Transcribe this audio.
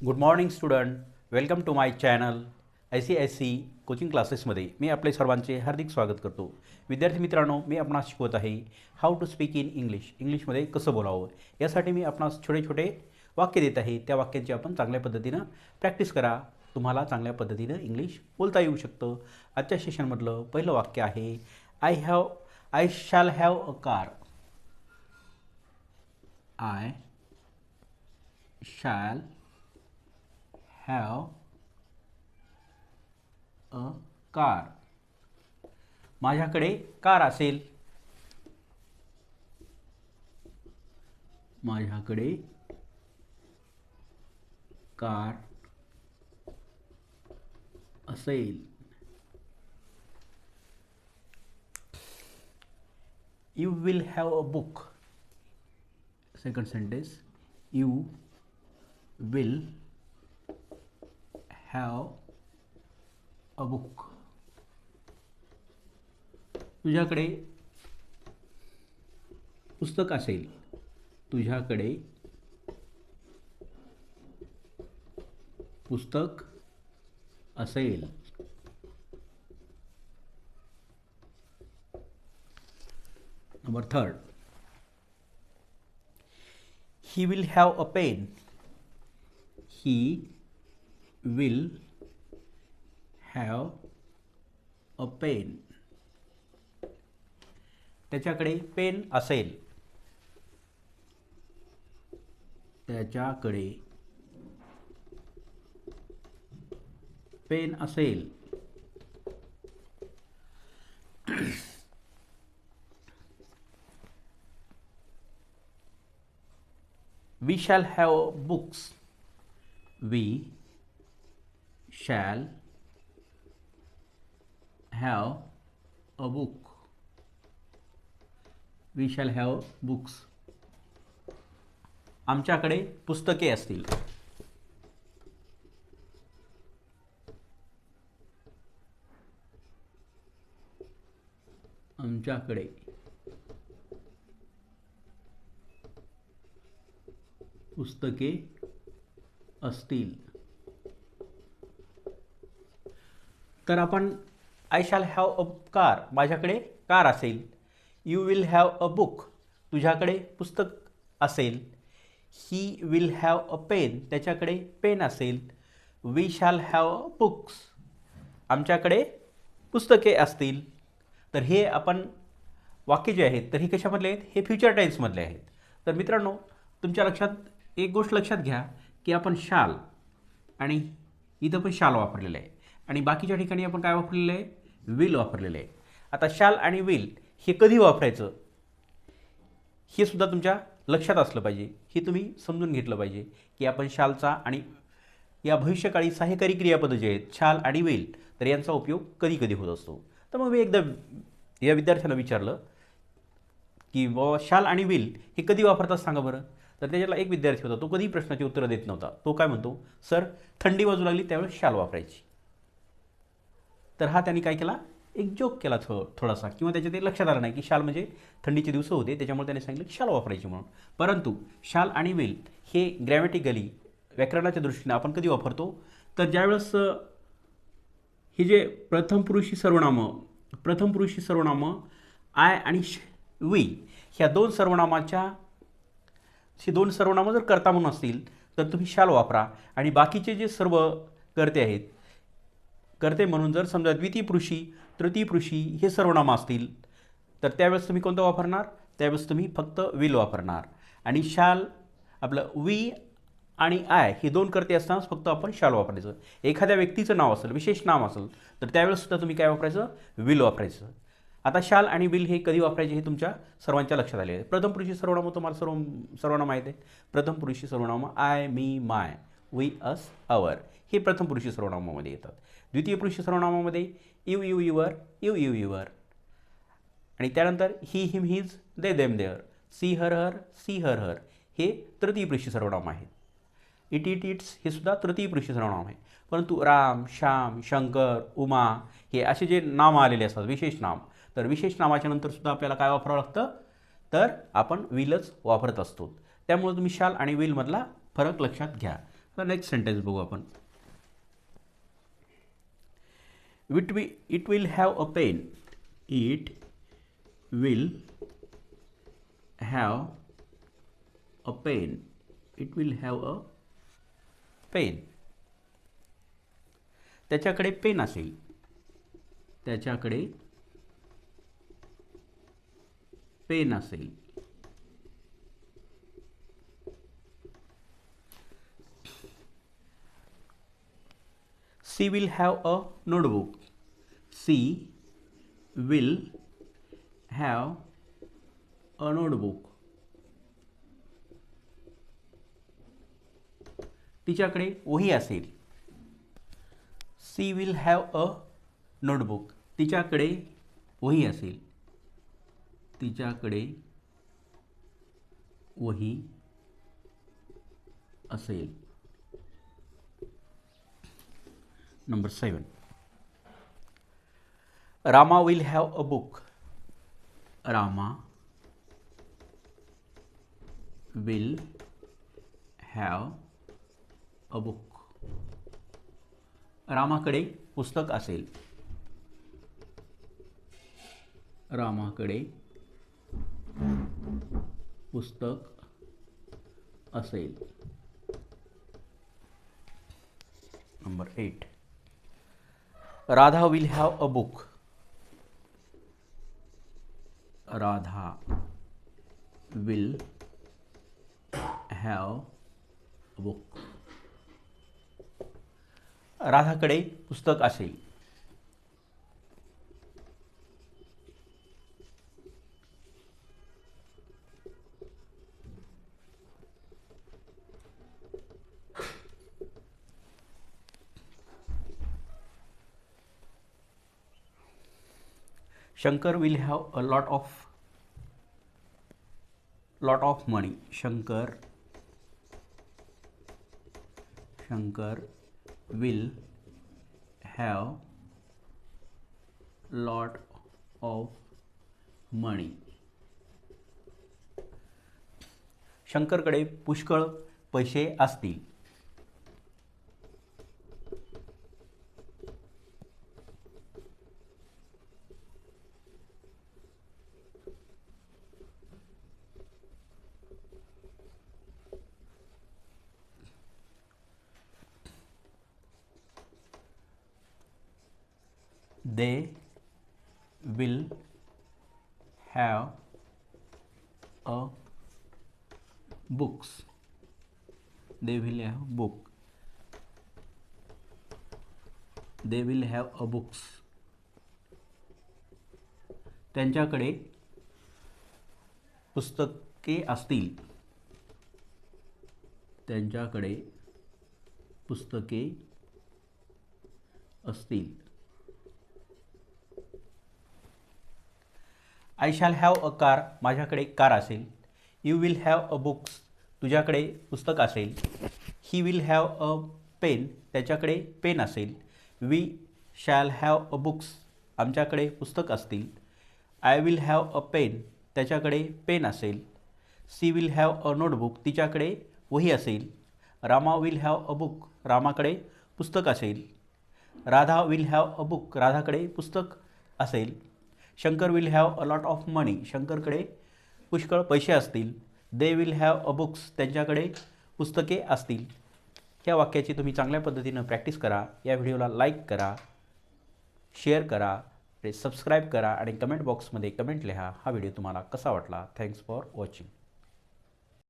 Good morning student welcome to my channel I C S C coaching क्लासेसमध्ये मी आपले सर्वांचे हार्दिक स्वागत करतो. विद्यार्थी मित्रांनो मी आपणास शिकवत आहे how to speak in English इंग्लिशमध्ये कसं बोलावं? यासाठी मी आपणास छोटे छोटे वाक्य देत आहे. त्या वाक्यांची आपण चांगल्या पद्धतीनं प्रॅक्टिस करा. तुम्हाला चांगल्या पद्धतीनं इंग्लिश बोलता येऊ शकतं. आजच्या सेशनमधलं पहिलं वाक्य आहे I have I shall have a car I shall have a car माझ्याकडे कार असेल. माझ्याकडे कार असेल. You will have a book second sentence you will have a book तुझ्याकडे पुस्तक असेल. तुझ्याकडे पुस्तक असेल. Number third he will have a pen he will have a pen त्याच्याकडे पेन असेल. त्याच्याकडे पेन असेल. We shall have books we shall have a book we shall have books आमच्याकडे पुस्तके असतील. आमच्याकडे. पुस्तके असतील. तर आपण I shall have a car माझ्याकडे कार असेल. You will have a book तुझ्याकडे पुस्तक असेल. He will have a pen त्याच्याकडे पेन असेल. We shall have a books आमच्याकडे पुस्तके असतील. तर हे आपण वाक्य जे आहेत तर हे कशामधले आहेत? हे फ्युचर टाईम्समधले आहेत. तर मित्रांनो तुमच्या लक्षात एक गोष्ट लक्षात घ्या की आपण शाल आणि इथं पण शाल वापरलेलं आहे. आणि बाकीच्या ठिकाणी आपण काय वापरलेलं आहे? विल वापरलेलं आहे. आता शाल आणि विल हे कधी वापरायचं? हे सुद्धा तुमच्या लक्षात असलं पाहिजे. हे तुम्ही समजून घेतलं पाहिजे की आपण शालचा आणि या भविष्यकाळी सहाय्यकारी क्रियापदं जे आहेत शाल आणि वेल तर यांचा उपयोग कधी कधी होत असतो. तर मग मी एकदा या विद्यार्थ्याला विचारलं की बाबा शाल आणि वेल हे कधी वापरतात सांगा बरं? तर त्याच्याला एक विद्यार्थी होता तो कधी प्रश्नाची उत्तरं देत नव्हता. तो काय म्हणतो? सर थंडी बाजू लागली त्यावेळेस शाल वापरायची. तर हा त्यांनी काय केला? एक जोक केला थो थोडासा. किंवा त्याच्या ते लक्षात आलं नाही की शाल म्हणजे थंडीचे दिवस होते त्याच्यामुळे त्याने सांगितलं की शाल वापरायची म्हणून. परंतु शाल आणि वेल हे ग्रॅमॅटिकली व्याकरणाच्या दृष्टीने आपण कधी वापरतो? तर ज्यावेळेस हे जे प्रथम पुरुषी सर्वनामं प्रथम पुरुषी सर्वनामं आय आणि श वी ह्या दोन सर्वनामाच्या ही दोन सर्वनामं जर कर्ता म्हणून असतील तर तुम्ही शाल वापरा. आणि बाकीचे जे सर्व करते आहेत कर्ते म्हणून जर समजा द्वितीयपुरुषी तृतीयपुरुषी हे सर्वनामं असतील तर त्यावेळेस तुम्ही कोणतं वापरणार? त्यावेळेस तुम्ही फक्त विल वापरणार. आणि शाल आपलं वी आणि आय हे दोन कर्ते असतानाच फक्त आपण शाल वापरायचं. एखाद्या व्यक्तीचं नाव असेल विशेष नाम असेल तर त्यावेळेससुद्धा तुम्ही काय वापरायचं? विल वापरायचं. आता शाल आणि विल हे कधी वापरायचे हे तुमच्या सर्वांच्या लक्षात आले आहे. प्रथम पुरुषी सर्वनामं तुम्हाला सर्व सर्वांना माहीत आहे. प्रथम पुरुषी सर्वनामं I me my we us our. हे प्रथम पुरुषी सर्वनामामध्ये येतात. द्वितीय पुरुष सर्वनामामध्ये you you your you you your आणि त्यानंतर he him his they them their. She her her she her her. हे तृतीय पुरुष सर्वनाम आहे इट इट इट्स हे सुद्धा तृतीय पुरुष सर्वनाम आहे. परंतु राम श्याम शंकर उमा हे असे जे नाम आलेले असतात विशेष नाम तर विशेष नामाच्या नंतर सुद्धा आपल्याला काय वापरावं लागतं? तर आपण विलच वापरत असतो. त्यामुळे तुम्ही शाल आणि विलमधला फरक लक्षात घ्या. तर नेक्स्ट सेंटेन्स बघू आपण. with we it will have a pen it will have a pen it will have a pen त्याच्याकडे पेन असेल त्याच्याकडे पेन असेल She will have a notebook she will have a notebook तिच्याकडे वही असेल. She will have a notebook तिच्याकडे वही असेल. तिच्याकडे वही असेल. Number seven. Rama will have a book Rama will have a book रामाकडे पुस्तक असेल. रामाकडे पुस्तक असेल. Number eight. Radha will have a book Radha will have a book राधाकडे पुस्तक असेल. Shankar will have a lot of lot of money Shankar Shankar will have lot of money शंकरकडे पुष्कळ पैसे असतील. They will have a books they will have book they will have a books त्यांच्याकडे पुस्तके असतील त्यांच्याकडे पुस्तके असतील I shall have a car माझ्याकडे कार असेल. You will have a books तुझ्याकडे पुस्तक असेल. He will have a pen त्याच्याकडे पेन असेल. We shall have a books आमच्याकडे पुस्तक असतील. I will have a pen त्याच्याकडे पेन असेल. She will have a notebook तिच्याकडे वही असेल. Rama will have a book रामाकडे पुस्तक असेल. Radha will have a book राधाकडे पुस्तक असेल. Shankar will have a lot of money शंकरकडे पुष्कळ पैसे असतील. They will have a books त्यांच्याकडे पुस्तके असतील. ह्या वाक्याची तुम्ही चांगल्या पद्धतीनं प्रॅक्टिस करा. या व्हिडिओला लाईक करा. शेअर करा. सबस्क्राईब करा. आणि कमेंट बॉक्समध्ये कमेंट लिहा. हा व्हिडिओ तुम्हाला कसा वाटला? Thanks for watching